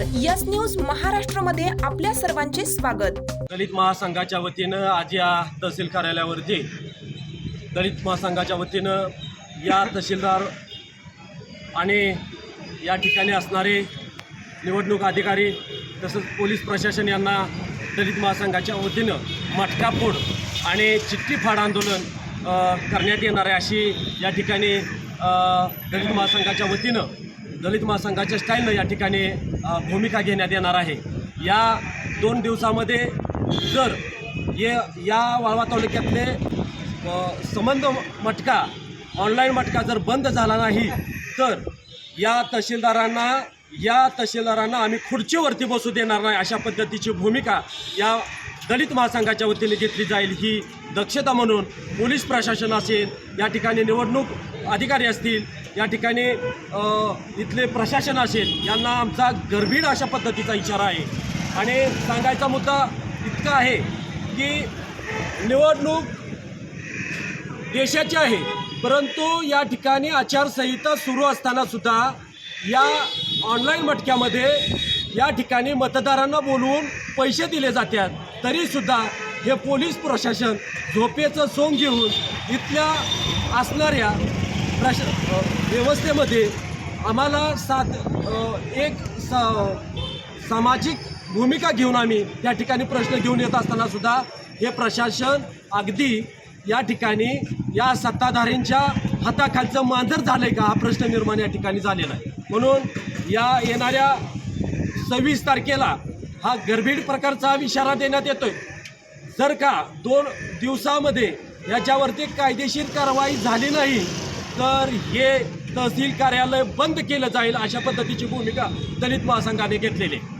S news महाराष्ट्रमध्ये आपल्या सर्वांचे स्वागत. दलित महासंघाच्या वतीनं आज या तहसील कार्यालयावरती दलित महासंघाच्या वतीनं या तहसीलदार आणि या ठिकाणी असणारे निवडणूक अधिकारी तसंच पोलीस प्रशासन यांना दलित महासंघाच्या वतीनं मटकाफोड आणि चिठ्ठी फाड आंदोलन करण्यात येणार आहे अशी या ठिकाणी दलित महासंघाच्या वतीनं दलित महासंघाच्या स्टाईलनं या ठिकाणी भूमिका घेण्यात येणार आहे. या दोन दिवसामध्ये जर ये या वाळवा तालुक्यातले संबंध मटका ऑनलाईन मटका जर बंद झाला नाही तर या तहसीलदारांना या तहसीलदारांना आम्ही खुर्चीवरती बसू देणार नाही अशा पद्धतीची भूमिका या दलित महासंघाच्या वतीने घेतली जाईल ही दक्षता म्हणून पोलीस प्रशासन असेल या ठिकाणी निवडणूक अधिकारी असतील या ठिकाणी इथले प्रशासन असेल यांना आमचा गर्भीड अशा पद्धतीचा इशारा आहे. आणि सांगायचा मुद्दा इतका आहे की निवडणूक देशाची आहे परंतु या ठिकाणी आचारसंहिता सुरू असताना सुद्धा या ऑनलाईन मटक्यामध्ये या ठिकाणी मतदारांना बोलवून पैसे दिले जातात. तरीसुद्धा हे पोलीस प्रशासन झोपेचं सोंग घेऊन इथल्या असणाऱ्या प्रश व्यवस्थेमध्ये आम्हाला सात एक स सामाजिक भूमिका घेऊन आम्ही त्या ठिकाणी प्रश्न घेऊन येत असताना सुद्धा हे प्रशासन अगदी या ठिकाणी या सत्ताधाऱ्यांच्या हाताखालचं मांजर झालं आहे का हा प्रश्न निर्माण या ठिकाणी झालेला आहे. म्हणून या येणाऱ्या सव्वीस तारखेला हा गर्भीड प्रकारचा इशारा देण्यात येतोय. जर का दोन दिवसामध्ये याच्यावरती कायदेशीर कारवाई झाली नाही तर हे तहसील कार्यालय बंद केलं जाईल अशा पद्धतीची भूमिका दलित महासंघाने घेतलेली आहे.